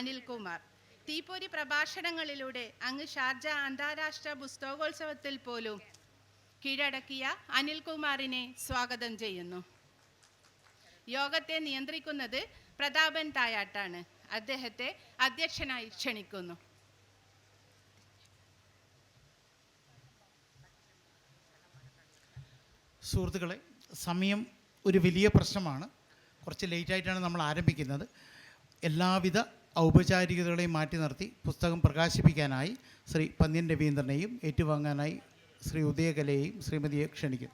അനിൽകുമാർ. തീപ്പൊരി പ്രഭാഷണങ്ങളിലൂടെ അങ്ങ് ഷാർജ അന്താരാഷ്ട്ര പുസ്തകോത്സവത്തിൽ പോലും കീഴടക്കിയ അനിൽകുമാറിനെ സ്വാഗതം ചെയ്യുന്നു. യോഗത്തെ നിയന്ത്രിക്കുന്നത് പ്രതാപൻ തായാട്ടാണ്. അദ്ദേഹത്തെ അധ്യക്ഷനായി ക്ഷണിക്കുന്നു. സുഹൃത്തുക്കളെ സമയം ഒരു വലിയ പ്രശ്നമാണ്. കുറച്ച് ലേറ്റായിട്ടാണ് നമ്മൾ ആരംഭിക്കുന്നത്. എല്ലാവിധ ഔപചാരികതകളെയും മാറ്റി നിർത്തി പുസ്തകം പ്രകാശിപ്പിക്കാനായി ശ്രീ പന്ന്യൻ രവീന്ദ്രനെയും ഏറ്റുവാങ്ങാനായി ശ്രീ ഉദയകലയെയും ശ്രീമതിയെ ക്ഷണിക്കും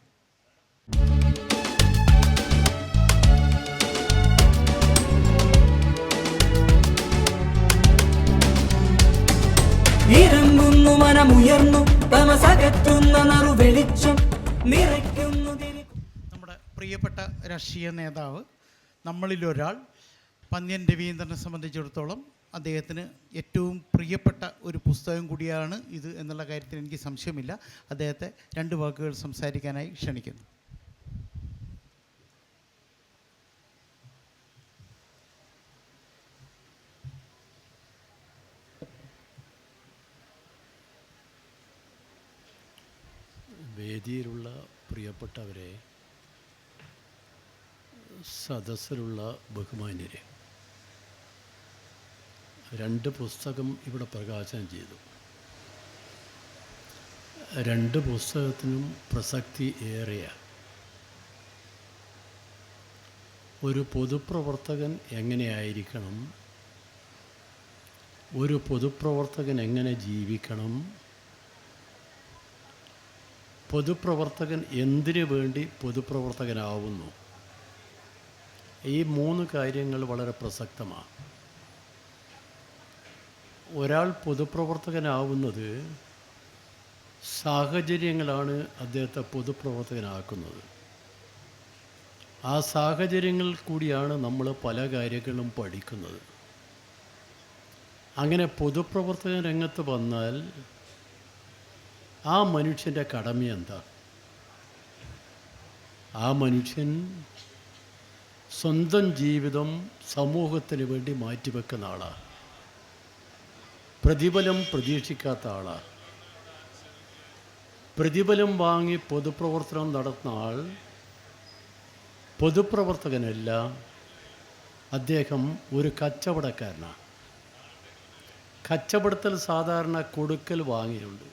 ഇറങ്ങുന്നു മനമുയർന്നു തമസകറ്റുന്ന നറു വെളിച്ചം നിറയ്ക്കുന്നു. നമ്മുടെ പ്രിയപ്പെട്ട രാഷ്ട്രീയ നേതാവ് നമ്മളിലൊരാൾ പന്ന്യൻ രവീന്ദ്രനെ സംബന്ധിച്ചിടത്തോളം അദ്ദേഹത്തിന് ഏറ്റവും പ്രിയപ്പെട്ട ഒരു പുസ്തകം കൂടിയാണ് ഇത് എന്നുള്ള കാര്യത്തിൽ എനിക്ക് സംശയമില്ല. അദ്ദേഹത്തെ രണ്ട് വാക്കുകൾ സംസാരിക്കാനായി ക്ഷണിക്കുന്നു. വേദിയിലുള്ള പ്രിയപ്പെട്ടവരെ സദസ്സിലുള്ള ബഹുമാന്യരെ രണ്ട് പുസ്തകം ഇവിടെ പ്രകാശനം ചെയ്തു. രണ്ട് പുസ്തകത്തിനും പ്രസക്തി ഏറെയാണ് ഒരു പൊതുപ്രവർത്തകൻ എങ്ങനെയായിരിക്കണം? ഒരു പൊതുപ്രവർത്തകൻ എങ്ങനെ ജീവിക്കണം? പൊതുപ്രവർത്തകൻ എന്തിനു വേണ്ടി പൊതുപ്രവർത്തകനാവുന്നു? ഈ മൂന്ന് കാര്യങ്ങൾ വളരെ പ്രസക്തമാണ് ഒരാൾ പൊതുപ്രവർത്തകനാവുന്നത് സാഹചര്യങ്ങളാണ് അദ്ദേഹത്തെ പൊതുപ്രവർത്തകനാക്കുന്നത്. ആ സാഹചര്യങ്ങൾ കൂടിയാണ് നമ്മൾ പല കാര്യങ്ങളും പഠിക്കുന്നത്. അങ്ങനെ പൊതുപ്രവർത്തക രംഗത്ത് വന്നാൽ ആ മനുഷ്യന്റെ കടമ എന്താ? ആ മനുഷ്യൻ സ്വന്തം ജീവിതം സമൂഹത്തിന് വേണ്ടി മാറ്റിവെക്കുന്ന ആളാണ്. പ്രതിഫലം പ്രതീക്ഷിക്കാത്ത ആളാണ് പ്രതിഫലം വാങ്ങി പൊതുപ്രവർത്തനം നടത്തുന്ന ആൾ പൊതുപ്രവർത്തകനല്ല അദ്ദേഹം ഒരു കച്ചവടക്കാരനാണ് കച്ചവടത്തിൽ സാധാരണ കൊടുക്കൽ വാങ്ങിയുണ്ട്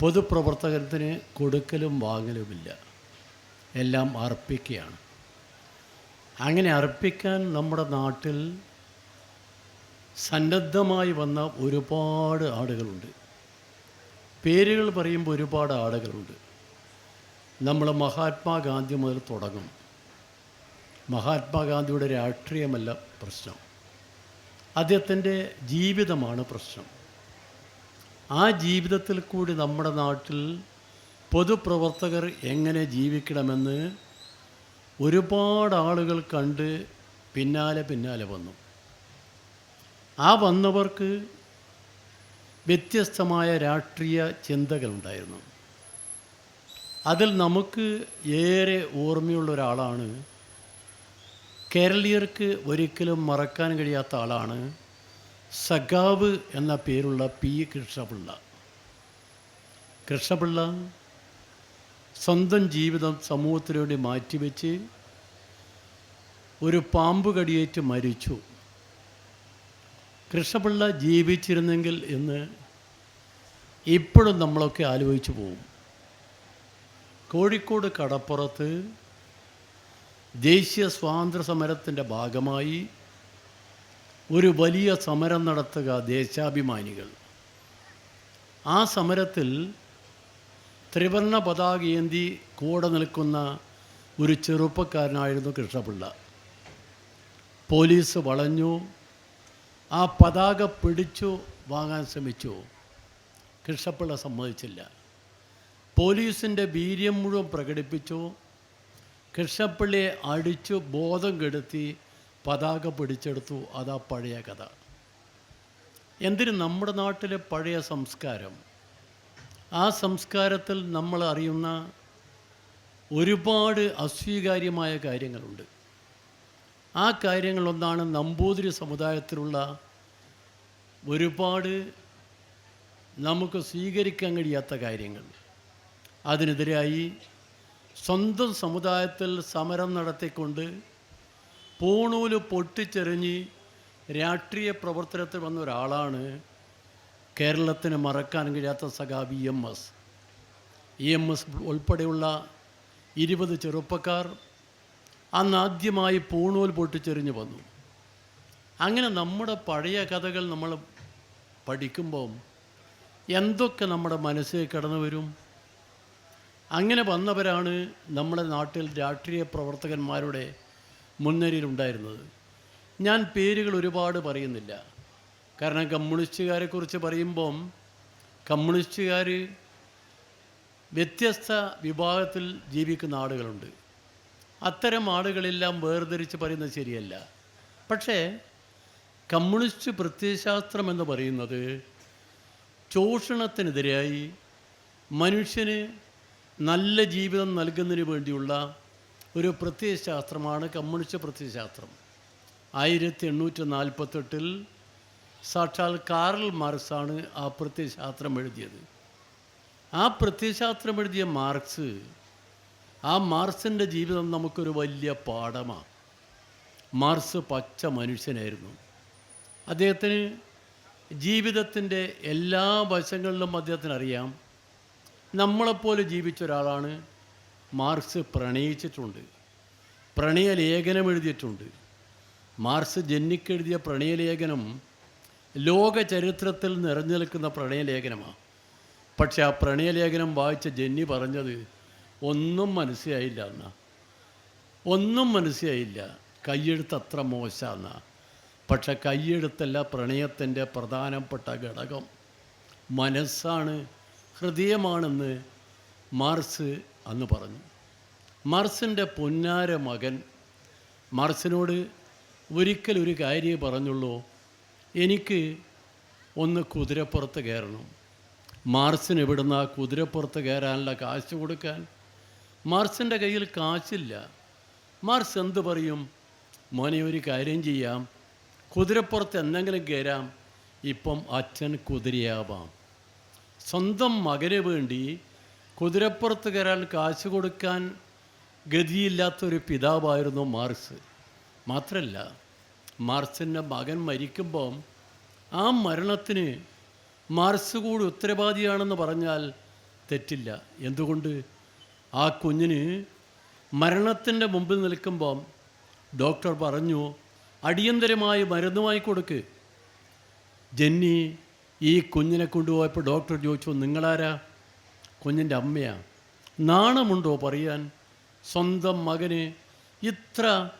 പൊതുപ്രവർത്തകത്തിന് കൊടുക്കലും വാങ്ങലുമില്ല. എല്ലാം അർപ്പിക്കുകയാണ് അങ്ങനെ അർപ്പിക്കാൻ നമ്മുടെ നാട്ടിൽ സന്നദ്ധമായി വന്ന ഒരുപാട് ആളുകളുണ്ട് പേരുകൾ പറയുമ്പോൾ ഒരുപാട് ആളുകളുണ്ട് നമ്മൾ മഹാത്മാഗാന്ധി മുതൽ തുടങ്ങും. മഹാത്മാഗാന്ധിയുടെ രാഷ്ട്രീയമല്ല പ്രശ്നം. അദ്ദേഹത്തിന്റെ ജീവിതമാണ് പ്രശ്നം. ആ ജീവിതത്തിൽ കൂടി നമ്മുടെ നാട്ടിൽ പൊതുപ്രവർത്തകർ എങ്ങനെ ജീവിക്കണമെന്ന് ഒരുപാട് ആളുകൾ കണ്ട് പിന്നാലെ പിന്നാലെ വന്നു. ആ വന്നവർക്ക് വ്യത്യസ്തമായ രാഷ്ട്രീയ ചിന്തകളുണ്ടായിരുന്നു. അതിൽ നമുക്ക് ഏറെ ഓർമ്മയുള്ള ഒരാളാണ് കേരളീയർക്ക് ഒരിക്കലും മറക്കാൻ കഴിയാത്ത ആളാണ് സഖാവ് എന്ന പേരുള്ള പി. കൃഷ്ണപിള്ള. കൃഷ്ണപിള്ള സ്വന്തം ജീവിതം സമൂഹത്തിനു വേണ്ടി മാറ്റിവെച്ച് ഒരു പാമ്പ് കടിയേറ്റ് മരിച്ചു. കൃഷ്ണപിള്ള ജീവിച്ചിരുന്നെങ്കിൽ എന്ന് ഇപ്പോഴും നമ്മളൊക്കെ ആലോചിച്ചു പോകും. കോഴിക്കോട് കടപ്പുറത്ത് ദേശീയ സ്വാതന്ത്ര്യ സമരത്തിന്റെ ഭാഗമായി ഒരു വലിയ സമരം നടത്തുക ദേശാഭിമാനികൾ. ആ സമരത്തിൽ ത്രിവർണ പതാകയേന്തി കൂടെ നിൽക്കുന്ന ഒരു ചെറുപ്പക്കാരനായിരുന്നു കൃഷ്ണപിള്ള. പോലീസ് വളഞ്ഞു. ആ പതാക പിടിച്ചു വാങ്ങാൻ ശ്രമിച്ചു. കൃഷ്ണപ്പിള്ള സമ്മതിച്ചില്ല. പോലീസിന്റെ വീര്യം മുഴുവൻ പ്രകടിപ്പിച്ചു. കൃഷ്ണപ്പിള്ളിയെ അടിച്ചു ബോധം കെടുത്തി പതാക പിടിച്ചെടുത്തു. അതാ പഴയ കഥ. എന്തിന് നമ്മുടെ നാട്ടിലെ പഴയ സംസ്കാരം? ആ സംസ്കാരത്തിൽ നമ്മൾ അറിയുന്ന ഒരുപാട് അസ്വീകാര്യമായ കാര്യങ്ങളുണ്ട്. ആ കാര്യങ്ങളൊന്നാണ് നമ്പൂതിരി സമുദായത്തിലുള്ള ഒരുപാട് നമുക്ക് സ്വീകരിക്കാൻ കഴിയാത്ത കാര്യങ്ങൾ. അതിനെതിരായി സ്വന്തം സമുദായത്തിൽ സമരം നടത്തിക്കൊണ്ട് പൂണൂൽ പൊട്ടിച്ചെറിഞ്ഞ് രാഷ്ട്രീയ പ്രവർത്തനത്തിൽ വന്ന ഒരാളാണ് കേരളത്തിന് മറക്കാൻ കഴിയാത്ത സഖാബ് E M S. E M S ഉൾപ്പെടെയുള്ള ഇരുപത് ചെറുപ്പക്കാർ അന്ന് ആദ്യമായി പൂണൂൽ പൊട്ടിച്ചെറിഞ്ഞ് വന്നു. അങ്ങനെ നമ്മുടെ പഴയ കഥകൾ നമ്മൾ പഠിക്കുമ്പം എന്തൊക്കെ നമ്മുടെ മനസ്സിൽ കടന്നു വരും? അങ്ങനെ വന്നവരാണ് നമ്മുടെ നാട്ടിൽ രാഷ്ട്രീയ പ്രവർത്തകന്മാരുടെ മുൻനിരയിലുണ്ടായിരുന്നത് ഞാൻ പേരുകൾ ഒരുപാട് പറയുന്നില്ല. കാരണം കമ്മ്യൂണിസ്റ്റുകാരെക്കുറിച്ച് പറയുമ്പം കമ്മ്യൂണിസ്റ്റുകാർ വ്യത്യസ്ത വിഭാഗത്തിൽ ജീവിക്കുന്ന ആളുകളുണ്ട്. അത്തരം ആളുകളെല്ലാം വേർതിരിച്ച് പറയുന്നത് ശരിയല്ല. പക്ഷേ കമ്മ്യൂണിസ്റ്റ് പ്രത്യയശാസ്ത്രം എന്ന് പറയുന്നത് ചൂഷണത്തിനെതിരായി മനുഷ്യന് നല്ല ജീവിതം നൽകുന്നതിന് വേണ്ടിയുള്ള ഒരു പ്രത്യയശാസ്ത്രമാണ് കമ്മ്യൂണിസ്റ്റ് പ്രത്യയശാസ്ത്രം. ആയിരത്തി എണ്ണൂറ്റി നാൽപ്പത്തെട്ടിൽ സാക്ഷാൽ കാറൽ മാർക്സാണ് ആ പ്രത്യയശാസ്ത്രം എഴുതിയത്. ആ പ്രത്യയശാസ്ത്രം എഴുതിയ മാർക്സ് ആ മാർസിന്റെ ജീവിതം നമുക്കൊരു വലിയ പാഠമാണ് മാർസ് പച്ച മനുഷ്യനായിരുന്നു. അദ്ദേഹത്തിന് ജീവിതത്തിന്റെ എല്ലാ വശങ്ങളിലും അദ്ദേഹത്തിന് അറിയാം നമ്മളെപ്പോലെ ജീവിച്ച ഒരാളാണ് മാർക്സ് പ്രണയിച്ചിട്ടുണ്ട്. പ്രണയലേഖനം എഴുതിയിട്ടുണ്ട് മാർസ് ജന്നിക്കെഴുതിയ പ്രണയലേഖനം ലോക ചരിത്രത്തിൽ നിറഞ്ഞു നിൽക്കുന്ന പ്രണയലേഖനമാണ് പക്ഷേ ആ പ്രണയലേഖനം വായിച്ച ജെന്നി പറഞ്ഞത് ഒന്നും മനസ്സിലായില്ല എന്നാ ഒന്നും മനസ്സിലായില്ല. കയ്യെഴുത്ത് അത്ര മോശമെന്നാ പക്ഷെ കയ്യെഴുത്തല്ല പ്രണയത്തിന്റെ പ്രധാനപ്പെട്ട ഘടകം. മനസ്സാണ് ഹൃദയമാണെന്ന് മാർസ് അന്ന് പറഞ്ഞു. മാർസിന്റെ പൊന്നാര മകൻ മാർസിനോട് ഒരിക്കലൊരു കാര്യം പറഞ്ഞുള്ളൂ. എനിക്ക് ഒന്ന് കുതിരപ്പുറത്ത് കയറണം. മാർസിന് ഇവിടുന്ന് ആ കുതിരപ്പുറത്ത് കയറാനുള്ള കാശ് കൊടുക്കാൻ മാർസിന്റെ കയ്യിൽ കാശില്ല. മാർസ് എന്ത് പറയും? മോനെ ഒരു കാര്യം ചെയ്യാം. കുതിരപ്പുറത്ത് എന്തെങ്കിലും കയറാം. ഇപ്പം അച്ഛൻ കുതിരയാവാം. സ്വന്തം മകന് വേണ്ടി കുതിരപ്പുറത്ത് കയറാൻ കാശ് കൊടുക്കാൻ ഗതിയില്ലാത്തൊരു പിതാവായിരുന്നു മാർസ്. മാത്രമല്ല മാർസിന്റെ മകൻ മരിക്കുമ്പം ആ മരണത്തിന് മാർസ് കൂടി ഉത്തരവാദിയാണെന്ന് പറഞ്ഞാൽ തെറ്റില്ല. എന്തുകൊണ്ട്? ആ കുഞ്ഞിന് മരണത്തിന്റെ മുമ്പിൽ നിൽക്കുമ്പോൾ ഡോക്ടർ പറഞ്ഞു അടിയന്തരമായി മരുന്നുമായി കൊടുക്ക് ജെന്നി ഈ കുഞ്ഞിനെ കൊണ്ടുപോയപ്പോൾ ഡോക്ടർ ചോദിച്ചു നിങ്ങളാരാ? കുഞ്ഞിന്റെ അമ്മയാ. നാണമുണ്ടോ പറയാൻ? സ്വന്തം മകന് ഇത്ര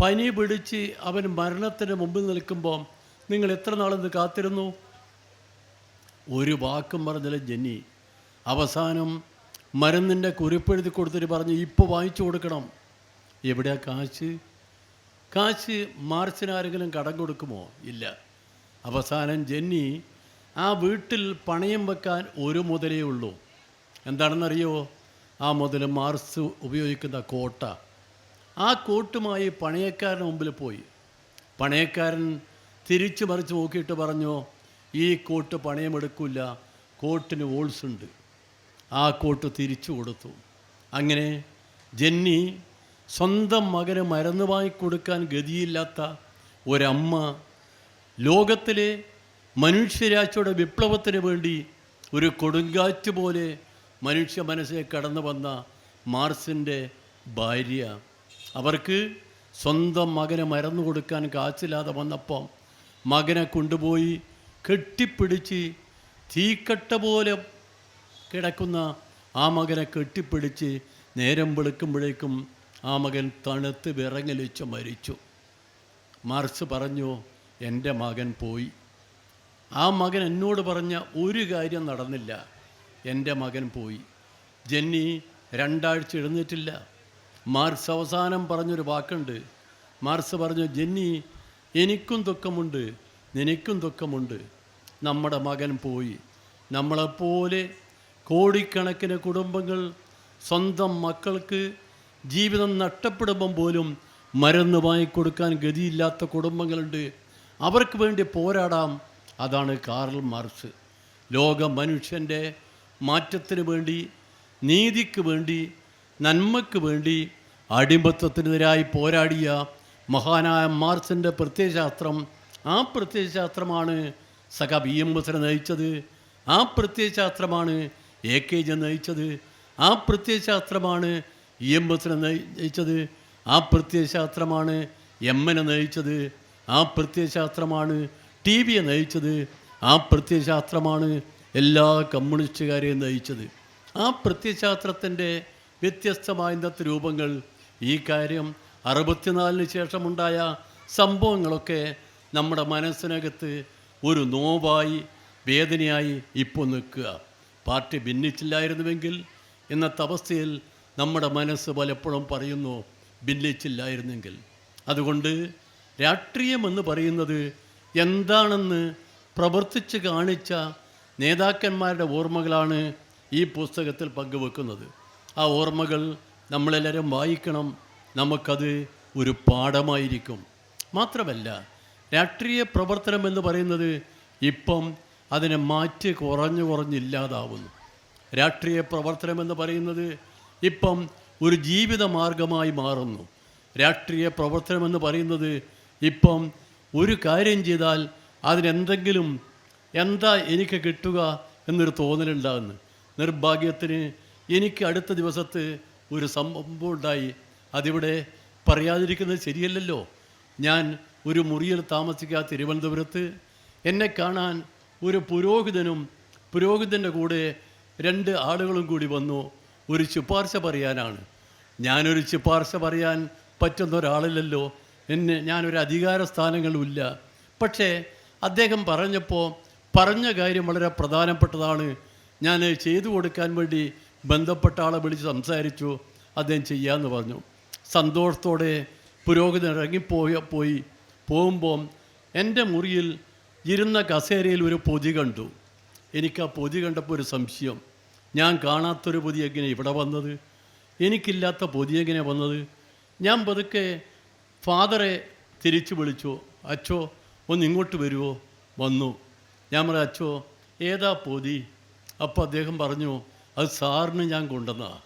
പനി പിടിച്ച് അവൻ മരണത്തിന് മുമ്പിൽ നിൽക്കുമ്പോൾ നിങ്ങൾ എത്ര നാളെന്ന് കാത്തിരുന്നു? ഒരു വാക്കും പറഞ്ഞില്ല ജെന്നി. അവസാനം മരുന്നിന്റെ കുറിപ്പെഴുതി കൊടുത്തിട്ട് പറഞ്ഞു ഇപ്പോൾ വായിച്ചു കൊടുക്കണം. എവിടെയാ കാശ്? കാശ് മാർച്ചിന് ആരെങ്കിലും കടം കൊടുക്കുമോ? ഇല്ല. അവസാനം ജെന്നി ആ വീട്ടിൽ പണയം വെക്കാൻ ഒരു മുതലേ ഉള്ളൂ. എന്താണെന്നറിയോ? ആ മുതൽ മാർസ് ഉപയോഗിക്കുന്ന കോട്ട. ആ കോട്ടുമായി പണയക്കാരന് മുമ്പിൽ പോയി. പണയക്കാരൻ തിരിച്ചു മറിച്ച് നോക്കിയിട്ട് പറഞ്ഞു ഈ കോട്ട് പണയമെടുക്കില്ല കോട്ടിന് ഹോൾസ് ഉണ്ട്. ആ കോട്ട് തിരിച്ചു കൊടുത്തു. അങ്ങനെ ജെന്നി സ്വന്തം മകന് മരുന്ന് വാങ്ങിക്കൊടുക്കാൻ ഗതിയില്ലാത്ത ഒരമ്മ ലോകത്തിലെ മനുഷ്യരാശിയുടെ വിപ്ലവത്തിന് വേണ്ടി ഒരു കൊടുങ്കാറ്റ് പോലെ മനുഷ്യ മനസ്സിൽ കടന്നു വന്ന മാർസിന്റെ ഭാര്യ. അവർക്ക് സ്വന്തം മകനെ മരുന്ന് കൊടുക്കാൻ കാച്ചില്ലാതെ വന്നപ്പം മകനെ കൊണ്ടുപോയി കെട്ടിപ്പിടിച്ച് തീക്കട്ട പോലെ കിടക്കുന്ന ആ മകനെ കെട്ടിപ്പിടിച്ച് നേരം വെളുക്കുമ്പോഴേക്കും ആ മകൻ തണുത്ത് വിറങ്ങലിച്ച് മരിച്ചു. മാർസ് പറഞ്ഞു എന്റെ മകൻ പോയി. ആ മകൻ എന്നോട് പറഞ്ഞ ഒരു കാര്യം നടന്നില്ല. എന്റെ മകൻ പോയി. ജെന്നി രണ്ടാഴ്ച എഴുന്നേറ്റില്ല. മാർസ് അവസാനം പറഞ്ഞൊരു വാക്കുണ്ട്. മാർസ് പറഞ്ഞു ജെന്നി എനിക്കും ദുഃഖമുണ്ട്. നിനക്കും ദുഃഖമുണ്ട്. നമ്മുടെ മകൻ പോയി. നമ്മളെപ്പോലെ കോടിക്കണക്കിന് കുടുംബങ്ങൾ സ്വന്തം മക്കൾക്ക് ജീവിതം നഷ്ടപ്പെടുമ്പം പോലും മരുന്ന് വാങ്ങിക്കൊടുക്കാൻ ഗതിയില്ലാത്ത കുടുംബങ്ങളുണ്ട്. അവർക്ക് വേണ്ടി പോരാടാം. അതാണ് കാറൽ മാർക്സ്. ലോക മനുഷ്യന്റെ മാറ്റത്തിന് വേണ്ടി നീതിക്ക് വേണ്ടി നന്മയ്ക്ക് വേണ്ടി അടിമത്വത്തിനെതിരായി പോരാടിയ മഹാനായ മാർസിന്റെ പ്രത്യയശാസ്ത്രം ആ പ്രത്യയശാസ്ത്രമാണ് സഖ ബി എം ബസിനെ നയിച്ചത്. ആ പ്രത്യയശാസ്ത്രമാണ് എ കെ ജി നയിച്ചത്. ആ പ്രത്യയശാസ്ത്രമാണ് ഇ എം എസിനെ നയിച്ചത്. ആ പ്രത്യയശാസ്ത്രമാണ് എം എനെ നയിച്ചത്. ആ പ്രത്യയശാസ്ത്രമാണ് ടി വിയെ നയിച്ചത്. ആ പ്രത്യയശാസ്ത്രമാണ് എല്ലാ കമ്മ്യൂണിസ്റ്റുകാരെയും നയിച്ചത്. ആ പ്രത്യയശാസ്ത്രത്തിന്റെ വ്യത്യസ്തമായ ഇന്നത്തെ രൂപങ്ങൾ ഈ കാര്യം അറുപത്തിനാലിന് ശേഷമുണ്ടായ സംഭവങ്ങളൊക്കെ നമ്മുടെ മനസ്സിനകത്ത് ഒരു നോവായി വേദനയായി ഇപ്പോൾ നിൽക്കുക. പാർട്ടി ഭിന്നിച്ചില്ലായിരുന്നുവെങ്കിൽ ഇന്നത്തെ അവസ്ഥയിൽ നമ്മുടെ മനസ്സ് പലപ്പോഴും പറയുന്നു ഭിന്നിച്ചില്ലായിരുന്നെങ്കിൽ. അതുകൊണ്ട് രാഷ്ട്രീയമെന്ന് പറയുന്നത് എന്താണെന്ന് പ്രവർത്തിച്ച് കാണിച്ച നേതാക്കന്മാരുടെ ഓർമ്മകളാണ് ഈ പുസ്തകത്തിൽ പങ്കുവെക്കുന്നത്. ആ ഓർമ്മകൾ നമ്മളെല്ലാവരും വായിക്കണം. നമുക്കത് ഒരു പാഠമായിരിക്കും. മാത്രമല്ല രാഷ്ട്രീയ പ്രവർത്തനം എന്ന് പറയുന്നത് ഇപ്പം അതിനെ മാറ്റി കുറഞ്ഞു കുറഞ്ഞില്ലാതാവുന്നു. രാഷ്ട്രീയ പ്രവർത്തനമെന്ന് പറയുന്നത് ഇപ്പം ഒരു ജീവിത മാർഗമായി മാറുന്നു. രാഷ്ട്രീയ പ്രവർത്തനമെന്ന് പറയുന്നത് ഇപ്പം ഒരു കാര്യം ചെയ്താൽ അതിനെന്തെങ്കിലും എന്താ എനിക്ക് കിട്ടുക എന്നൊരു തോന്നലുണ്ടാകുന്നു. നിർഭാഗ്യത്തിന് എനിക്ക് അടുത്ത ദിവസത്ത് ഒരു സംഭവം ഉണ്ടായി. അതിവിടെ പറയാതിരിക്കുന്നത് ശരിയല്ലല്ലോ. ഞാൻ ഒരു മുറിയിൽ താമസിക്കുക തിരുവനന്തപുരത്ത് എന്നെ കാണാൻ ഒരു പുരോഹിതനും പുരോഹിതന്റെ കൂടെ രണ്ട് ആളുകളും കൂടി വന്നു ഒരു ശുപാർശ പറയാനാണ്. ഞാനൊരു ശുപാർശ പറയാൻ പറ്റുന്ന ഒരാളില്ലല്ലോ. എന്നെ ഞാനൊരു അധികാര സ്ഥാനങ്ങളുമില്ല. പക്ഷേ അദ്ദേഹം പറഞ്ഞപ്പോൾ പറഞ്ഞ കാര്യം വളരെ പ്രധാനപ്പെട്ടതാണ്. ഞാൻ ചെയ്തു കൊടുക്കാൻ വേണ്ടി ബന്ധപ്പെട്ട ആളെ വിളിച്ച് സംസാരിച്ചു. അദ്ദേഹം ചെയ്യാമെന്ന് പറഞ്ഞു. സന്തോഷത്തോടെ പുരോഹിതൻ ഇറങ്ങിപ്പോയ പോയി. പോകുമ്പോൾ എന്റെ മുറിയിൽ ഇരുന്ന കസേരയിൽ ഒരു പൊതി കണ്ടു. എനിക്ക് ആ പൊതി കണ്ടപ്പോൾ ഒരു സംശയം. ഞാൻ കാണാത്തൊരു പൊതി എങ്ങനെ ഇവിടെ വന്നത്? എനിക്കില്ലാത്ത പൊതി എങ്ങനെ വന്നത്? ഞാൻ പതുക്കെ ഫാദറെ തിരിച്ചു വിളിച്ചു. അച്ചോ ഒന്ന് ഇങ്ങോട്ട് വരുമോ വന്നു. ഞാൻ പറയാം അച്ചോ ഏതാ പൊതി? അപ്പോൾ അദ്ദേഹം പറഞ്ഞു അത് സാറിന് ഞാൻ കൊണ്ടുവന്നാ.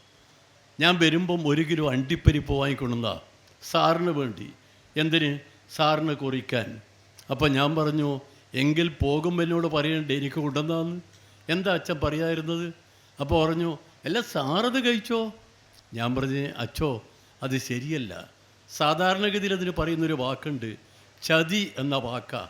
ഞാൻ വരുമ്പം ഒരു കിലോ അണ്ടിപ്പരിപ്പ് വാങ്ങിക്കൊണ്ടുവന്നാ. സാറിന് വേണ്ടി. എന്തിന്? സാറിന് കുറിക്കാൻ. അപ്പം ഞാൻ പറഞ്ഞു എങ്കിൽ പോകുമ്പോൾ എന്നോട് പറയണ്ടേ എനിക്ക് കൊണ്ടുവന്നാന്ന്? എന്താ അച്ഛൻ പറയായിരുന്നത് അപ്പോൾ പറഞ്ഞു അല്ല സാറത് കഴിച്ചോ? ഞാൻ പറഞ്ഞു അച്ഛോ അത് ശരിയല്ല. സാധാരണഗതിയിൽ അതിന് പറയുന്നൊരു വാക്കുണ്ട് ചതി എന്ന വാക്കാ.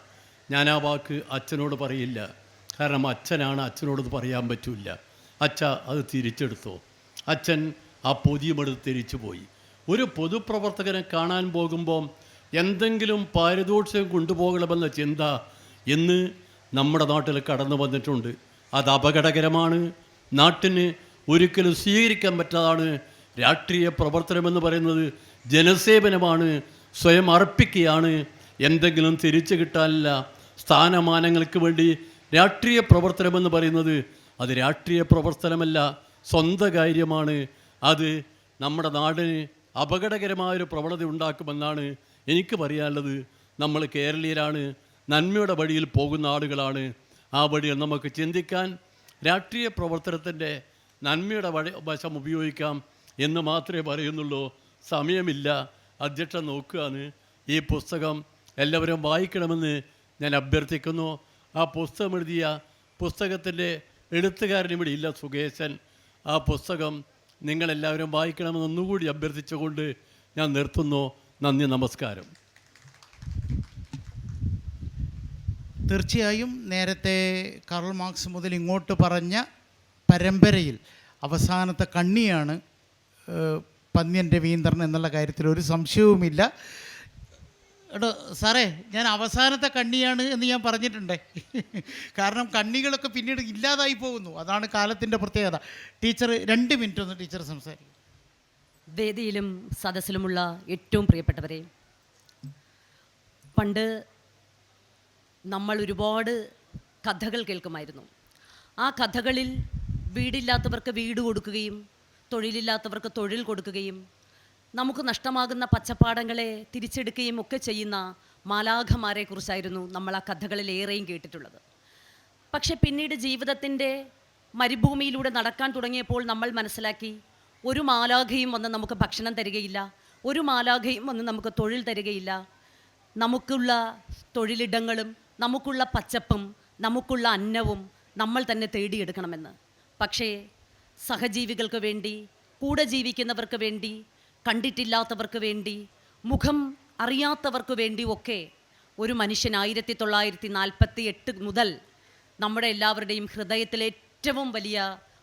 ഞാൻ ആ വാക്ക് അച്ഛനോട് പറയില്ല. കാരണം അച്ഛനാണ് അച്ഛനോട് പറയാൻ പറ്റില്ല. അച്ഛ അത് തിരിച്ചെടുത്തോ. അച്ഛൻ ആ പൊതിയുമെടുത്ത് തിരിച്ചു പോയി. ഒരു പൊതുപ്രവർത്തകനെ കാണാൻ പോകുമ്പോൾ എന്തെങ്കിലും പാരിതോഷികം കൊണ്ടുപോകണമെന്ന ചിന്ത ഇന്ന് നമ്മുടെ നാട്ടിൽ കടന്നു വന്നിട്ടുണ്ട്. അത് അപകടകരമാണ്. നാട്ടിന് ഒരിക്കലും സ്വീകരിക്കാൻ പറ്റാതാണ്. രാഷ്ട്രീയ പ്രവർത്തനമെന്ന് പറയുന്നത് ജനസേവനമാണ്. സ്വയം അർപ്പിക്കുകയാണ്. എന്തെങ്കിലും തിരിച്ചു കിട്ടാനില്ല. സ്ഥാനമാനങ്ങൾക്ക് വേണ്ടി രാഷ്ട്രീയ പ്രവർത്തനമെന്ന് പറയുന്നത് അത് രാഷ്ട്രീയ പ്രവർത്തനമല്ല. സ്വന്തം കാര്യമാണ്. അത് നമ്മുടെ നാടിന് അപകടകരമായൊരു പ്രവണത ഉണ്ടാക്കുമെന്നാണ് എനിക്ക് പറയാനുള്ളത് നമ്മൾ കേരളീയരാണ്. നന്മയുടെ വഴിയിൽ പോകുന്ന ആളുകളാണ്. ആ വഴിയിൽ നമുക്ക് ചിന്തിക്കാൻ രാഷ്ട്രീയ പ്രവർത്തനത്തിന്റെ നന്മയുടെ വഴി വശം ഉപയോഗിക്കാം എന്ന് മാത്രമേ പറയുന്നുള്ളൂ. സമയമില്ല. അധ്യക്ഷൻ നോക്കുകയാണ്. ഈ പുസ്തകം എല്ലാവരും വായിക്കണമെന്ന് ഞാൻ അഭ്യർത്ഥിക്കുന്നു. ആ പുസ്തകം എഴുതിയ പുസ്തകത്തിന്റെ എഴുത്തുകാരൻ ഇവിടെ ഇല്ല സുകേശൻ. ആ പുസ്തകം നിങ്ങളെല്ലാവരും വായിക്കണമെന്ന് ഒന്നുകൂടി അഭ്യർത്ഥിച്ചുകൊണ്ട് ഞാൻ നിർത്തുന്നു. നന്ദി നമസ്കാരം. തീർച്ചയായും നേരത്തെ കാർൾ മാർക്സ് മുതൽ ഇങ്ങോട്ട് പറഞ്ഞ പരമ്പരയിൽ അവസാനത്തെ കണ്ണിയാണ് പന്ന്യൻ രവീന്ദ്രൻ എന്നുള്ള കാര്യത്തിൽ ഒരു സംശയവുമില്ല. എടോ സാറേ ഞാൻ അവസാനത്തെ കണ്ണിയാണ് എന്ന് ഞാൻ പറഞ്ഞിട്ടുണ്ടേ. കാരണം കണ്ണികളൊക്കെ പിന്നീട് ഇല്ലാതായി പോകുന്നു. അതാണ് കാലത്തിന്റെ പ്രത്യേകത. ടീച്ചർ രണ്ട് മിനിറ്റ് ഒന്ന് ടീച്ചർ സംസാരിക്കും. വേദിയിലും സദസ്സിലുമുള്ള ഏറ്റവും പ്രിയപ്പെട്ടവരെ പണ്ട് നമ്മൾ ഒരുപാട് കഥകൾ കേൾക്കുമായിരുന്നു. ആ കഥകളിൽ വീടില്ലാത്തവർക്ക് വീട് കൊടുക്കുകയും തൊഴിലില്ലാത്തവർക്ക് തൊഴിൽ കൊടുക്കുകയും നമുക്ക് നഷ്ടമാകുന്ന പച്ചപ്പാടങ്ങളെ തിരിച്ചെടുക്കുകയും ഒക്കെ ചെയ്യുന്ന മാലാഖമാരെ കുറിച്ചായിരുന്നു നമ്മൾ ആ കഥകളിൽ ഏറെയും കേട്ടിട്ടുള്ളത്. പക്ഷെ പിന്നീട് ജീവിതത്തിന്റെ മരുഭൂമിയിലൂടെ നടക്കാൻ തുടങ്ങിയപ്പോൾ നമ്മൾ മനസ്സിലാക്കി ഒരു മാലാഖയും വന്ന് നമുക്ക് ഭക്ഷണം തരികയില്ല ഒരു മാലാഖയും വന്ന് നമുക്ക് തൊഴിൽ തരികയില്ല. നമുക്കുള്ള തൊഴിലിടങ്ങളും നമുക്കുള്ള പച്ചപ്പും നമുക്കുള്ള അന്നവും നമ്മൾ തന്നെ തേടിയെടുക്കണമെന്ന്. പക്ഷേ സഹജീവികൾക്ക് വേണ്ടി കൂടെ ജീവിക്കുന്നവർക്ക് വേണ്ടി കണ്ടിട്ടില്ലാത്തവർക്ക് വേണ്ടി മുഖം അറിയാത്തവർക്ക് വേണ്ടി ഒക്കെ ഒരു മനുഷ്യൻ ആയിരത്തി തൊള്ളായിരത്തി നാൽപ്പത്തി എട്ട് മുതൽ നമ്മുടെ എല്ലാവരുടെയും ഹൃദയത്തിലെ ഏറ്റവും വലിയ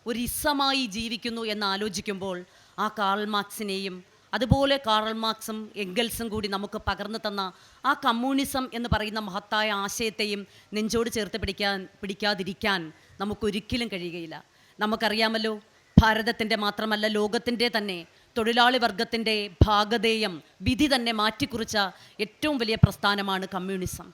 ഒരു ഇസമായി ജീവിക്കുന്നു എന്ന് ആലോചിക്കുമ്പോൾ ആ കാൾ മാർക്സിനെയും അതുപോലെ കാറൽ മാർക്സും എംഗൽസും കൂടി നമുക്ക് പകർന്നു തന്ന ആ കമ്മ്യൂണിസം എന്ന് പറയുന്ന മഹത്തായ ആശയത്തെയും നെഞ്ചോട് ചേർത്ത് പിടിക്കാൻ പിടിക്കാതിരിക്കാൻ നമുക്കൊരിക്കലും കഴിയുകയില്ല. നമുക്കറിയാമല്ലോ ഭാരതത്തിന്റെ മാത്രമല്ല ലോകത്തിന്റെ തന്നെ തൊഴിലാളി വർഗത്തിന്റെ ഭാഗധേയം വിധി തന്നെ മാറ്റിക്കുറിച്ച ഏറ്റവും വലിയ പ്രസ്ഥാനമാണ് കമ്മ്യൂണിസം.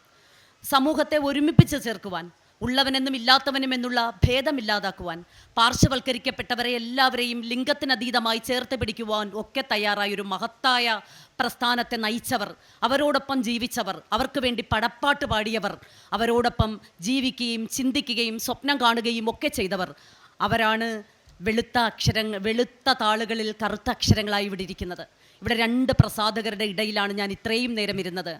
സമൂഹത്തെ ഒരുമിപ്പിച്ച് ചേർക്കുവാൻ ഉള്ളവനെന്നും ഇല്ലാത്തവനും എന്നുള്ള ഭേദമില്ലാതാക്കുവാൻ പാർശ്വവൽക്കരിക്കപ്പെട്ടവരെ എല്ലാവരെയും ലിംഗത്തിനതീതമായി ചേർത്ത് പിടിക്കുവാൻ ഒക്കെ തയ്യാറായ ഒരു മഹത്തായ പ്രസ്ഥാനത്തെ നയിച്ചവർ അവരോടൊപ്പം ജീവിച്ചവർ അവർക്ക് വേണ്ടി പടപ്പാട്ട് പാടിയവർ അവരോടൊപ്പം ജീവിക്കുകയും ചിന്തിക്കുകയും സ്വപ്നം കാണുകയും ഒക്കെ ചെയ്തവർ അവരാണ് വെളുത്ത അക്ഷരങ്ങൾ വെളുത്ത താളുകളിൽ കറുത്ത അക്ഷരങ്ങളായി ഇവിടെ ഇരിക്കുന്നത്. ഇവിടെ രണ്ട് പ്രസാധകരുടെ ഇടയിലാണ് ഞാൻ ഇത്രയും നേരം ഇരുന്നത്.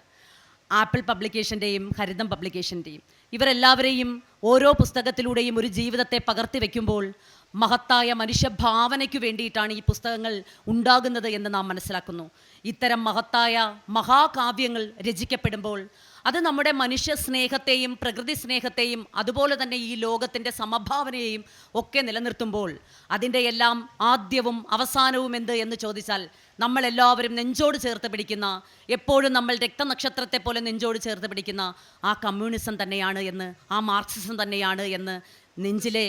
ആപ്പിൾ പബ്ലിക്കേഷന്റെയും ഹരിതം പബ്ലിക്കേഷന്റെയും ഇവരെല്ലാവരെയും ഓരോ പുസ്തകത്തിലൂടെയും ഒരു ജീവിതത്തെ പകർത്തി വയ്ക്കുമ്പോൾ മഹത്തായ മനുഷ്യഭാവനയ്ക്ക് വേണ്ടിയിട്ടാണ് ഈ പുസ്തകങ്ങൾ ഉണ്ടാകുന്നത് എന്ന് നാം മനസ്സിലാക്കുന്നു. ഇത്തരം മഹത്തായ മഹാകാവ്യങ്ങൾ രചിക്കപ്പെടുമ്പോൾ അത് നമ്മുടെ മനുഷ്യ സ്നേഹത്തെയും പ്രകൃതി സ്നേഹത്തെയും അതുപോലെ തന്നെ ഈ ലോകത്തിന്റെ സമഭാവനയെയും ഒക്കെ നിലനിർത്തുമ്പോൾ അതിന്റെ എല്ലാം ആദ്യവും അവസാനവും എന്ത് എന്ന് ചോദിച്ചാൽ നമ്മളെല്ലാവരും നെഞ്ചോട് ചേർത്ത് പിടിക്കുന്ന എപ്പോഴും നമ്മൾ രക്തനക്ഷത്രത്തെ പോലെ നെഞ്ചോട് ചേർത്ത് പിടിക്കുന്ന ആ കമ്മ്യൂണിസം തന്നെയാണ് എന്ന് ആ മാർക്സിസം തന്നെയാണ് എന്ന് നെഞ്ചിലെ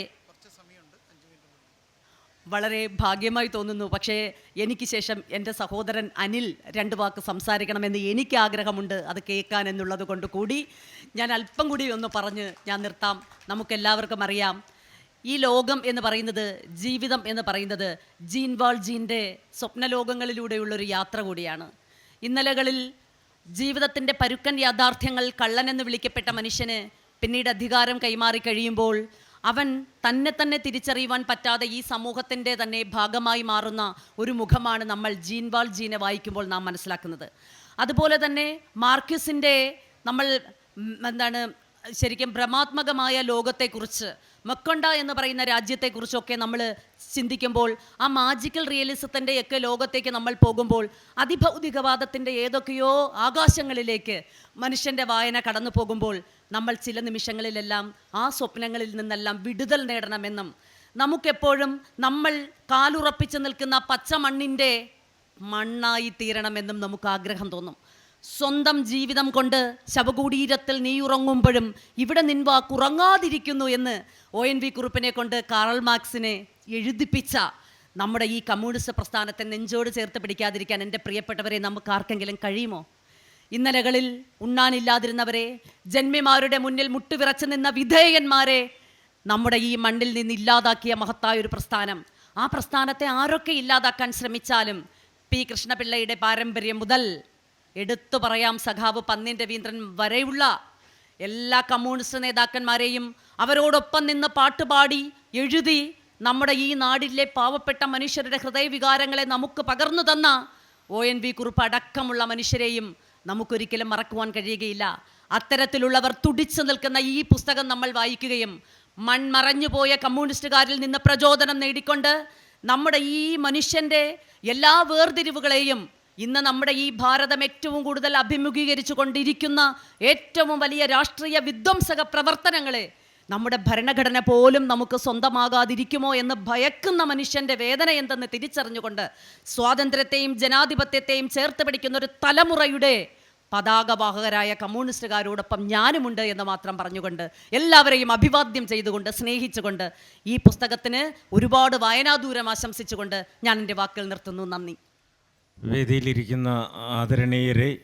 വളരെ ഭാഗ്യമായി തോന്നുന്നു. പക്ഷേ എനിക്ക് ശേഷം എന്റെ സഹോദരൻ അനിൽ രണ്ട് വാക്ക് സംസാരിക്കണമെന്ന് എനിക്ക് ആഗ്രഹമുണ്ട്. അത് കേൾക്കാൻ എന്നുള്ളത് കൊണ്ട് കൂടി ഞാൻ അല്പം കൂടി ഒന്ന് പറഞ്ഞ് ഞാൻ നിർത്താം. നമുക്കെല്ലാവർക്കും അറിയാം ഈ ലോകം എന്ന് പറയുന്നത് ജീവിതം എന്ന് പറയുന്നത് ജീൻ വാൾ ജീന്റെ സ്വപ്നലോകങ്ങളിലൂടെയുള്ളൊരു യാത്ര കൂടിയാണ്. ഇന്നലകളിൽ ജീവിതത്തിന്റെ പരുക്കൻ യാഥാർത്ഥ്യങ്ങൾ കള്ളനെന്ന് വിളിക്കപ്പെട്ട മനുഷ്യന് പിന്നീട് അധികാരം കൈമാറി കഴിയുമ്പോൾ അവൻ തന്നെ തന്നെ തിരിച്ചറിയുവാൻ പറ്റാതെ ഈ സമൂഹത്തിന്റെ തന്നെ ഭാഗമായി മാറുന്ന ഒരു മുഖമാണ് നമ്മൾ ജീൻവാൾ ജീനെ വായിക്കുമ്പോൾ നാം മനസ്സിലാക്കുന്നത്. അതുപോലെ തന്നെ മാർക്യൂസിന്റെ നമ്മൾ എന്താണ് ശരിക്കും ഭ്രമാത്മകമായ ലോകത്തെക്കുറിച്ച് മക്കൊണ്ട എന്ന് പറയുന്ന രാജ്യത്തെക്കുറിച്ചൊക്കെ നമ്മൾ ചിന്തിക്കുമ്പോൾ ആ മാജിക്കൽ റിയലിസത്തിന്റെ ഒക്കെ ലോകത്തേക്ക് നമ്മൾ പോകുമ്പോൾ അതിഭൗതികവാദത്തിന്റെ ഏതൊക്കെയോ ആകാശങ്ങളിലേക്ക് മനുഷ്യന്റെ വായന കടന്നു പോകുമ്പോൾ നമ്മൾ ചില നിമിഷങ്ങളിലെല്ലാം ആ സ്വപ്നങ്ങളിൽ നിന്നെല്ലാം വിടുതൽ നേടണമെന്നും നമുക്കെപ്പോഴും നമ്മൾ കാലുറപ്പിച്ച് നിൽക്കുന്ന പച്ച മണ്ണിന്റെ മണ്ണായി തീരണമെന്നും നമുക്ക് ആഗ്രഹം തോന്നും. സ്വന്തം ജീവിതം കൊണ്ട് ശവകുടീരത്തിൽ നീ ഉറങ്ങുമ്പോഴും ഇവിടെ നിൻവാ കുറങ്ങാതിരിക്കുന്നു എന്ന് ഒ എൻ വി കുറുപ്പിനെ കൊണ്ട് കാറൽ മാർക്സിനെ എഴുതിപ്പിച്ച നമ്മുടെ ഈ കമ്മ്യൂണിസ്റ്റ് പ്രസ്ഥാനത്തെ നെഞ്ചോട് ചേർത്ത് പിടിക്കാതിരിക്കാൻ എന്റെ പ്രിയപ്പെട്ടവരെ നമുക്ക് ആർക്കെങ്കിലും കഴിയുമോ? ഇന്നലകളിൽ ഉണ്ണാനില്ലാതിരുന്നവരെ ജന്മിമാരുടെ മുന്നിൽ മുട്ടുവിറച്ചു നിന്ന വിധേയന്മാരെ നമ്മുടെ ഈ മണ്ണിൽ നിന്ന് ഇല്ലാതാക്കിയ മഹത്തായ ഒരു പ്രസ്ഥാനം. ആ പ്രസ്ഥാനത്തെ ആരൊക്കെ ഇല്ലാതാക്കാൻ ശ്രമിച്ചാലും പി കൃഷ്ണപിള്ളയുടെ പാരമ്പര്യം മുതൽ എടുത്തു പറയാം സഖാവ് പന്നിൻ രവീന്ദ്രൻ വരെയുള്ള എല്ലാ കമ്മ്യൂണിസ്റ്റ് നേതാക്കന്മാരെയും അവരോടൊപ്പം നിന്ന് പാട്ടുപാടി എഴുതി നമ്മുടെ ഈ നാടിലെ പാവപ്പെട്ട മനുഷ്യരുടെ ഹൃദയവികാരങ്ങളെ നമുക്ക് പകർന്നു തന്ന ഒ എൻ വി കുറുപ്പ് അടക്കമുള്ള മനുഷ്യരെയും നമുക്കൊരിക്കലും മറക്കുവാൻ കഴിയുകയില്ല. അത്തരത്തിലുള്ളവർ തുടിച്ചു നിൽക്കുന്ന ഈ പുസ്തകം നമ്മൾ വായിക്കുകയും മൺമറഞ്ഞുപോയ കമ്മ്യൂണിസ്റ്റുകാരിൽ നിന്ന് പ്രചോദനം നേടിക്കൊണ്ട് നമ്മുടെ ഈ മനുഷ്യന്റെ എല്ലാ വേർതിരിവുകളെയും ഇന്ന് നമ്മുടെ ഈ ഭാരതം ഏറ്റവും കൂടുതൽ അഭിമുഖീകരിച്ചു കൊണ്ടിരിക്കുന്ന ഏറ്റവും വലിയ രാഷ്ട്രീയ വിധ്വംസക പ്രവർത്തനങ്ങളെ നമ്മുടെ ഭരണഘടന പോലും നമുക്ക് സ്വന്തമാകാതിരിക്കുമോ എന്ന് ഭയക്കുന്ന മനുഷ്യന്റെ വേദന എന്തെന്ന് തിരിച്ചറിഞ്ഞുകൊണ്ട് സ്വാതന്ത്ര്യത്തെയും ജനാധിപത്യത്തെയും ചേർത്ത് പിടിക്കുന്ന ഒരു തലമുറയുടെ പതാകവാഹകരായ കമ്മ്യൂണിസ്റ്റുകാരോടൊപ്പം ഞാനുമുണ്ട് എന്ന് മാത്രം പറഞ്ഞുകൊണ്ട് എല്ലാവരെയും അഭിവാദ്യം ചെയ്തുകൊണ്ട് സ്നേഹിച്ചുകൊണ്ട് ഈ പുസ്തകത്തിന് ഒരുപാട് വായനാദൂരം ആശംസിച്ചുകൊണ്ട് ഞാൻ എന്റെ വാക്കുകൾ നിർത്തുന്നു. നന്ദി. വേദിയിലിരിക്കുന്ന ആദരണീയരെ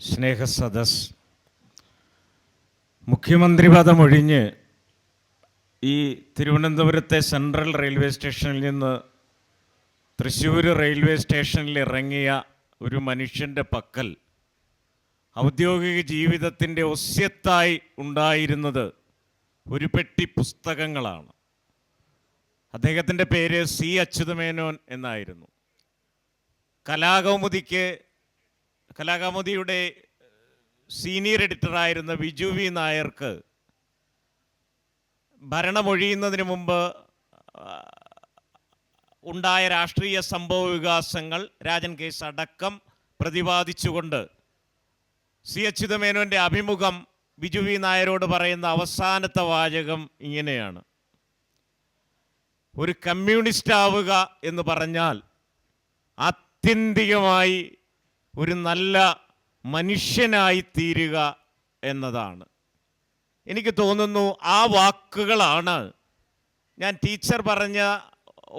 സ്നേഹസദസ് മുഖ്യമന്ത്രി പദമൊഴിഞ്ഞ് ഈ തിരുവനന്തപുരത്തെ സെൻട്രൽ റെയിൽവേ സ്റ്റേഷനിൽ നിന്ന് തൃശ്ശൂർ റെയിൽവേ സ്റ്റേഷനിൽ ഇറങ്ങിയ ഒരു മനുഷ്യന്റെ പക്കൽ ഔദ്യോഗിക ജീവിതത്തിന്റെ ഒസ്യത്തായി ഉണ്ടായിരുന്നത് ഒരു പെട്ടി പുസ്തകങ്ങളാണ്. അദ്ദേഹത്തിന്റെ പേര് സി അച്യുതമേനോൻ എന്നായിരുന്നു. കലാകൗമുദിക്ക് കലാകൗമുദിയുടെ സീനിയർ എഡിറ്ററായിരുന്ന വിജു വി നായർക്ക് ഭരണമൊഴിയുന്നതിന് മുമ്പ് ഉണ്ടായ രാഷ്ട്രീയ സംഭവ വികാസങ്ങൾ രാജൻ കേസ് അടക്കം പ്രതിപാദിച്ചുകൊണ്ട് സി അച്യുതമേനോന്റെ അഭിമുഖം ബിജു വി നായരോട് പറയുന്ന അവസാനത്തെ വാചകം ഇങ്ങനെയാണ്. ഒരു കമ്മ്യൂണിസ്റ്റ് ആവുക എന്ന് പറഞ്ഞാൽ ആത്യന്തികമായി ഒരു നല്ല മനുഷ്യനായി തീരുക എന്നതാണ്. എനിക്ക് തോന്നുന്നു ആ വാക്കുകളാണ് ഞാൻ ടീച്ചർ പറഞ്ഞ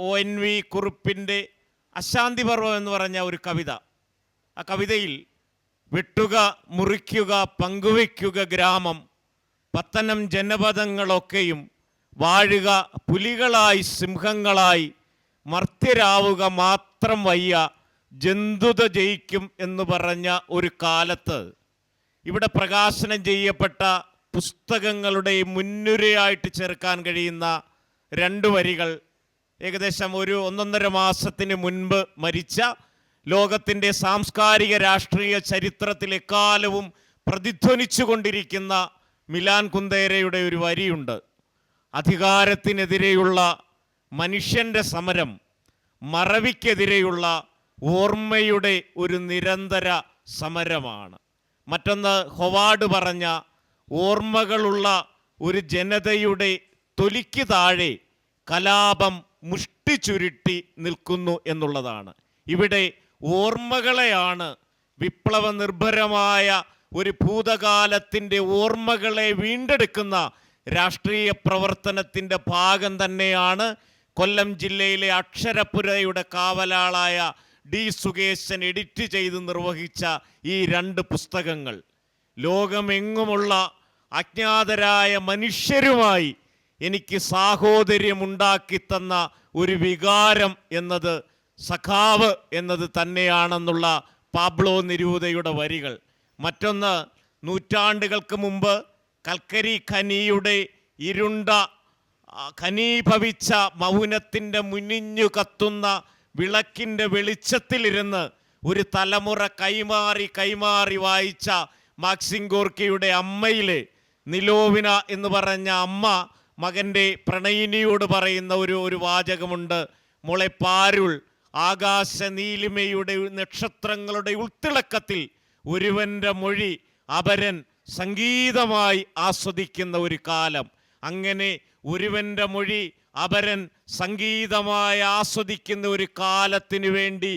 ഒ എൻ വി കുറുപ്പിന്റെ അശാന്തി പർവം എന്ന് പറഞ്ഞ ഒരു കവിത. ആ കവിതയിൽ വെട്ടുക മുറിക്കുക പങ്കുവയ്ക്കുക ഗ്രാമം പത്തനം ജനപദങ്ങളൊക്കെയും വാഴുക പുലികളായി സിംഹങ്ങളായി മർത്യരാവുക മാത്രം വയ്യ ജന്തുത ജയിക്കും എന്ന് പറഞ്ഞ ഒരു കാലത്ത് ഇവിടെ പ്രകാശനം ചെയ്യപ്പെട്ട പുസ്തകങ്ങളുടെ മുന്നുരയായിട്ട് ചേർക്കാൻ കഴിയുന്ന രണ്ട് വരികൾ ഏകദേശം ഒരു ഒന്നൊന്നര മാസത്തിന് മുൻപ് മരിച്ച ലോകത്തിന്റെ സാംസ്കാരിക രാഷ്ട്രീയ ചരിത്രത്തിൽ എക്കാലവും പ്രതിധ്വനിച്ചു കൊണ്ടിരിക്കുന്ന മിലാൻ കുന്തേരയുടെ ഒരു വരിയുണ്ട്. അധികാരത്തിനെതിരെയുള്ള മനുഷ്യന്റെ സമരം മറവിക്കെതിരെയുള്ള ഓർമ്മയുടെ ഒരു നിരന്തര സമരമാണ്. മറ്റൊന്ന് ഹൊവാർഡ് പറഞ്ഞ ഓർമ്മകളുള്ള ഒരു ജനതയുടെ തൊലിക്ക് താഴെ കലാപം മുഷ്ടി ചുരുട്ടി നിൽക്കുന്നു എന്നുള്ളതാണ്. ഇവിടെ ഓർമ്മകളെയാണ് വിപ്ലവ നിർഭരമായ ഒരു ഭൂതകാലത്തിന്റെ ഓർമ്മകളെ വീണ്ടെടുക്കുന്ന രാഷ്ട്രീയ പ്രവർത്തനത്തിന്റെ ഭാഗം തന്നെയാണ് കൊല്ലം ജില്ലയിലെ അക്ഷരപുരയുടെ കാവലാളായ ഡി സുകേശൻ എഡിറ്റ് ചെയ്ത് നിർവഹിച്ച ഈ രണ്ട് പുസ്തകങ്ങൾ ലോകമെങ്ങുമുള്ള അജ്ഞാതരായ മനുഷ്യരുമായി എനിക്ക് സാഹോദര്യമുണ്ടാക്കി തന്ന ഒരു വികാരം എന്നത് സഖാവ് എന്നത് തന്നെയാണെന്നുള്ള പാബ്ലോ നിരൂതയുടെ വരികൾ. മറ്റൊന്ന് നൂറ്റാണ്ടുകൾക്ക് മുമ്പ് കൽക്കരി ഖനിയുടെ ഇരുണ്ട ഖനീഭവിച്ച മൗനത്തിന്റെ മുനിഞ്ഞു കത്തുന്ന വിളക്കിന്റെ വെളിച്ചത്തിലിരുന്ന് ഒരു തലമുറ കൈമാറി കൈമാറി വായിച്ച മാക്സിം ഗോർക്കിയുടെ അമ്മയിലെ നിലോവിന എന്ന് പറഞ്ഞ അമ്മ മകന്റെ പ്രണയിനിയോട് പറയുന്ന ഒരു ഒരു വാചകമുണ്ട്. മോളെ പാരുൾ ആകാശ നീലിമയുടെ നക്ഷത്രങ്ങളുടെ ഉൾത്തിളക്കത്തിൽ ഒരുവന്റെ മൊഴി അപരൻ സംഗീതമായി ആസ്വദിക്കുന്ന ഒരു കാലം. അങ്ങനെ ഒരുവന്റെ മൊഴി അപരൻ സംഗീതമായി ആസ്വദിക്കുന്ന ഒരു കാലത്തിന് വേണ്ടി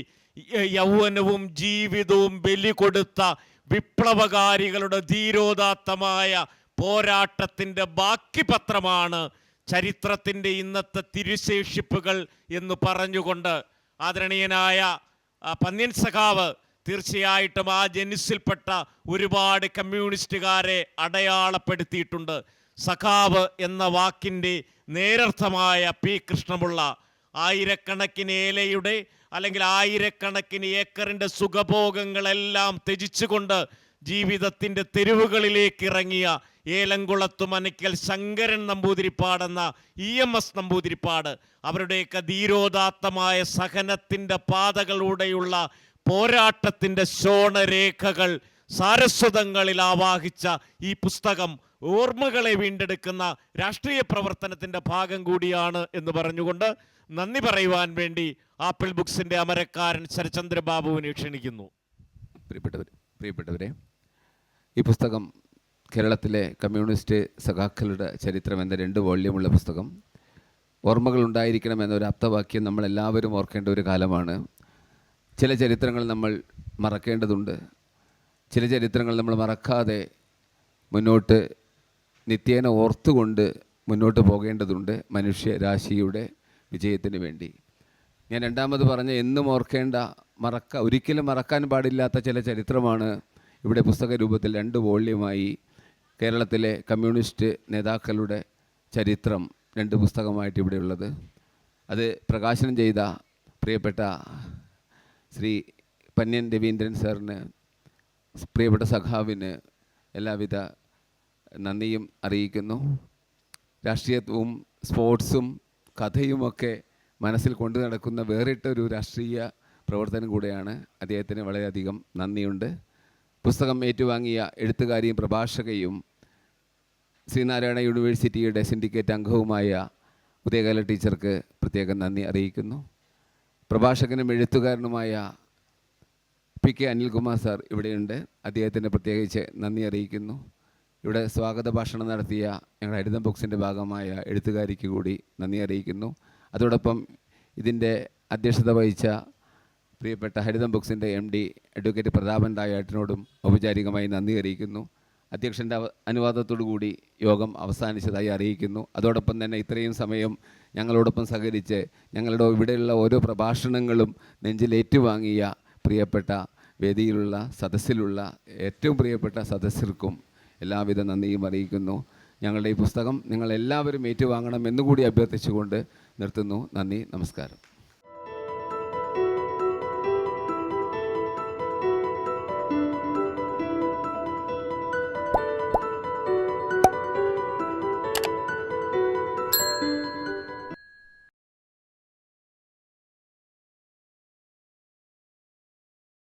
യൗവനവും ജീവിതവും ബലി കൊടുത്ത വിപ്ലവകാരികളുടെ ധീരോദാത്തമായ പോരാട്ടത്തിന്റെ ബാക്കി പത്രമാണ് ചരിത്രത്തിന്റെ ഇന്നത്തെ തിരുശേഷിപ്പുകൾ എന്ന് പറഞ്ഞുകൊണ്ട് ആദരണീയനായ പന്ന്യൻ സഖാവ് തീർച്ചയായിട്ടും ആ ജനുസിൽപ്പെട്ട ഒരുപാട് കമ്മ്യൂണിസ്റ്റുകാരെ അടയാളപ്പെടുത്തിയിട്ടുണ്ട്. സഖാവ് എന്ന വാക്കിന്റെ നേരർത്ഥമായ പി. കൃഷ്ണമുള്ള ആയിരക്കണക്കിന് ഏലയുടെ അല്ലെങ്കിൽ ആയിരക്കണക്കിന് ഏക്കറിന്റെ സുഖഭോഗങ്ങളെല്ലാം ത്യജിച്ചുകൊണ്ട് ജീവിതത്തിന്റെ തെരുവുകളിലേക്ക് ഇറങ്ങിയ ഏലംകുളത്തു മനക്കൽ ശങ്കരൻ നമ്പൂതിരിപ്പാടെന്ന ഇ എം എസ് നമ്പൂതിരിപ്പാട് അവരുടെയൊക്കെ ധീരോദാത്തമായ സഹനത്തിന്റെ പാതകളൂടെയുള്ള പോരാട്ടത്തിന്റെ ശോണരേഖകൾ സാരസ്വതങ്ങളിൽ ആവാഹിച്ച ഈ പുസ്തകം ഓർമ്മകളെ വീണ്ടെടുക്കുന്ന രാഷ്ട്രീയ പ്രവർത്തനത്തിന്റെ ഭാഗം കൂടിയാണ് എന്ന് പറഞ്ഞുകൊണ്ട് നന്ദി പറയുവാൻ വേണ്ടി ആപ്പിൾ ബുക്സിന്റെ അമരക്കാരൻ ശരചന്ദ്രബാബുവിനെ ക്ഷണിക്കുന്നു. പ്രിയപ്പെട്ടവർ പ്രിയപ്പെട്ടവരെ ഈ പുസ്തകം കേരളത്തിലെ കമ്മ്യൂണിസ്റ്റ് സഖാക്കളുടെ ചരിത്രം എന്ന രണ്ട് വോള്യമുള്ള പുസ്തകം. ഓർമ്മകൾ ഉണ്ടായിരിക്കണം എന്നൊരു അപ്തവാക്യം നമ്മൾ എല്ലാവരും ഓർക്കേണ്ട ഒരു കാലമാണ്. ചില ചരിത്രങ്ങൾ നമ്മൾ മറക്കേണ്ടതുണ്ട്. ചില ചരിത്രങ്ങൾ നമ്മൾ മറക്കാതെ മുന്നോട്ട് നിത്യേന ഓർത്തുകൊണ്ട് മുന്നോട്ട് പോകേണ്ടതുണ്ട് മനുഷ്യരാശിയുടെ വിജയത്തിന് വേണ്ടി. ഞാൻ രണ്ടാമത് പറഞ്ഞ എന്നും ഓർക്കേണ്ട മറക്ക ഒരിക്കലും മറക്കാൻ പാടില്ലാത്ത ചില ചരിത്രമാണ് ഇവിടെ പുസ്തക രൂപത്തിൽ രണ്ട് വോള്യമായി കേരളത്തിലെ കമ്മ്യൂണിസ്റ്റ് നേതാക്കളുടെ ചരിത്രം രണ്ട് പുസ്തകമായിട്ട് ഇവിടെയുള്ളത് അത് പ്രകാശനം ചെയ്ത പ്രിയപ്പെട്ട ശ്രീ പന്യൻ രവീന്ദ്രൻ സാറിന് പ്രിയപ്പെട്ട സഖാവിന് എല്ലാവിധ നന്ദിയും അറിയിക്കുന്നു. രാഷ്ട്രീയത്വവും സ്പോർട്സും കഥയുമൊക്കെ മനസ്സിൽ കൊണ്ടു നടക്കുന്ന വേറിട്ടൊരു രാഷ്ട്രീയ പ്രവർത്തനം കൂടെയാണ്. അദ്ദേഹത്തിന് വളരെയധികം നന്ദിയുണ്ട്. പുസ്തകം ഏറ്റുവാങ്ങിയ എഴുത്തുകാരിയും പ്രഭാഷകയും ശ്രീനാരായണ യൂണിവേഴ്സിറ്റിയുടെ സിൻഡിക്കേറ്റ് അംഗവുമായ ഉദയകാല ടീച്ചർക്ക് പ്രത്യേകം നന്ദി അറിയിക്കുന്നു. പ്രഭാഷകനും എഴുത്തുകാരനുമായ പി കെ അനിൽകുമാർ സാർ ഇവിടെയുണ്ട്. അദ്ദേഹത്തിന് പ്രത്യേകിച്ച് നന്ദി അറിയിക്കുന്നു. ഇവിടെ സ്വാഗത ഭാഷണം നടത്തിയ ഞങ്ങളുടെ ഹരിതം ബോക്സിന്റെ ഭാഗമായ എഴുത്തുകാരിക്ക് കൂടി നന്ദി അറിയിക്കുന്നു. അതോടൊപ്പം ഇതിന്റെ അധ്യക്ഷത വഹിച്ച പ്രിയപ്പെട്ട ഹരിതം ബുക്സിന്റെ എം ഡി അഡ്വക്കേറ്റ് പ്രതാപൻ തായേട്ടനോടും ഔപചാരികമായി നന്ദി അറിയിക്കുന്നു. അധ്യക്ഷന്റെ അനുവാദത്തോടു കൂടി യോഗം അവസാനിച്ചതായി അറിയിക്കുന്നു. അതോടൊപ്പം തന്നെ ഇത്രയും സമയം ഞങ്ങളോടൊപ്പം സഹകരിച്ച് ഞങ്ങളുടെ ഇവിടെയുള്ള ഓരോ പ്രഭാഷണങ്ങളും നെഞ്ചിലേറ്റുവാങ്ങിയ പ്രിയപ്പെട്ട വേദിയിലുള്ള സദസ്സിലുള്ള ഏറ്റവും പ്രിയപ്പെട്ട സദസ്യർക്കും എല്ലാവിധ നന്ദിയും അറിയിക്കുന്നു. ഞങ്ങളുടെ ഈ പുസ്തകം നിങ്ങളെല്ലാവരും ഏറ്റുവാങ്ങണം എന്നുകൂടി അഭ്യർത്ഥിച്ചുകൊണ്ട് നിർത്തുന്നു. നന്ദി നമസ്കാരം.